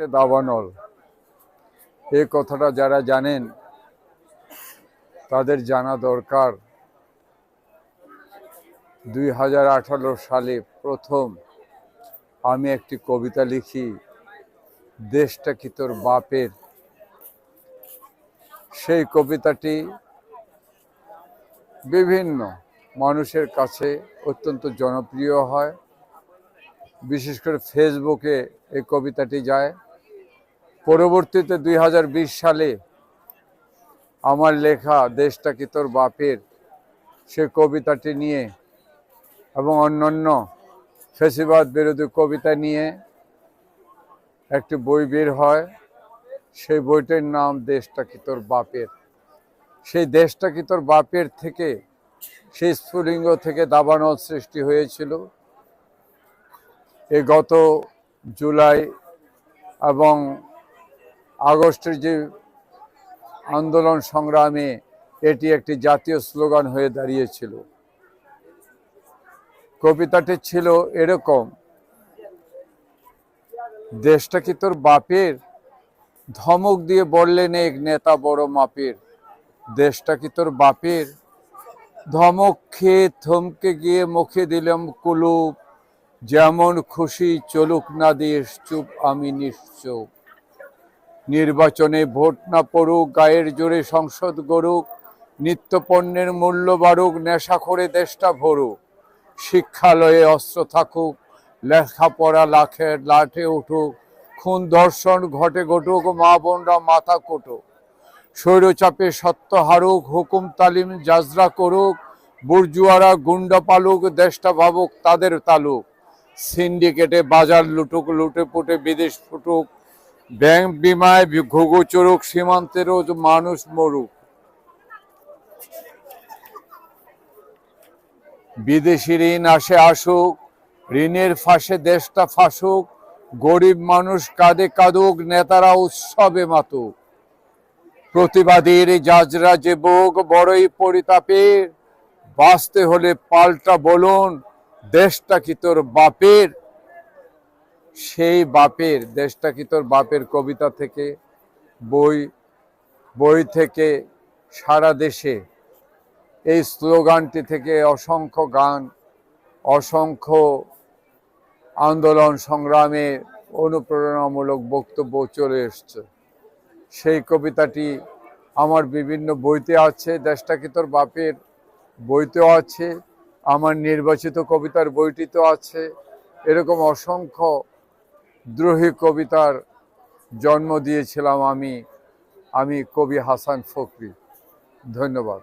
থেকে দাবানল? এই কথাটা যারা জানেন, তাদের জানা দরকার। দুই হাজার আঠারো সালে প্রথম আমি একটি কবিতা লিখি, দেশটা কি তোর বাপের? সেই কবিতাটি বিভিন্ন মানুষের কাছে অত্যন্ত জনপ্রিয় হয়। বিশেষ করে ফেসবুকে এই কবিতাটি যায়। পরবর্তীতে দুই হাজার বিশ সালে আমার লেখা দেশটা কি তোর বাপের? সে কবিতাটি নিয়ে এবং অন্যান্য ফেসিবাদ বিরোধী কবিতা নিয়ে একটি বই বের হয়। সেই বইটির নাম দেশটা কি তোর বাপের? সেই দেশটা কি তোর বাপের? থেকে সেই স্ফুলিঙ্গ থেকে দাবানল সৃষ্টি হয়েছিল। এ গত জুলাই এবং আগস্টের যে আন্দোলন সংগ্রামে এটি একটি জাতীয় স্লোগান হয়ে দাঁড়িয়েছিল। কবিতাটি ছিল এরকম, দেশটা কি তোর বাপের? ধমক দিয়ে বললেন এক নেতা বড় মাপের, দেশটা কি তোর বাপের? ধমক খেয়ে থমকে গিয়ে মুখে দিলাম কুলুপ, যেমন খুশি চলুক না দেশ, চুপ আমি নিশ্চুপ। নির্বাচনে ভোট না পড়ুক, গায়ের জোরে সংসদ গড়ুক নিত্য পণ্যের মূল্য বাড়ুক নেশা করে দেশটা ভরুক, শিক্ষালয়ে অস্ত্র থাকুক, লেখাপড়া লাখে লাঠে উঠুক, খুন ধর্ষণ ঘটে ঘটুক, মা বোনরা মাথা কোটুক, স্বৈরচাপে সত্য হারুক, হুকুম তালিম জাজরা করুক, বুর্জুয়ারা গুন্ডা পালুক, দেশটা ভাবুক তাদের তালুক, সিন্ডিকেটে বাজার লুটুক লুটে পুটে বিদেশ ফুটুক ব্যাংক বিমায় ঘুঘু চড়ুক সীমান্তেরও মানুষ মরুক। বিদেশি ঋণ আসে আসুক, ঋণের ফাঁসে দেশটা ফাঁসুক, গরিব মানুষ কাঁদে কাঁদুক, নেতারা উৎসবে মাতুক। প্রতিবাদীর যাজরা যে বুক, বড়ই পরিতাপের। বাঁচতে হলে পাল্টা বলুন, দেশটা কি তোর বাপের? সেই বাপের, দেশটা কি তোর বাপের কবিতা থেকে, বই বই থেকে সারা দেশে এই স্লোগানটি থেকে অসংখ্য গান, অসংখ্য আন্দোলন সংগ্রামে অনুপ্রেরণামূলক বক্তব্য চলে এসছে। সেই কবিতাটি আমার বিভিন্ন বইতে আছে, দেশটা কি তোর বাপের বইতেও আছে, আমার নির্বাচিত কবিতার বইটিতেও আছে, এরকম অসংখ্য দ্রোহী কবিতার জন্ম দিয়েছিলাম আমি আমি কবি হাসান ফকরি ধন্যবাদ।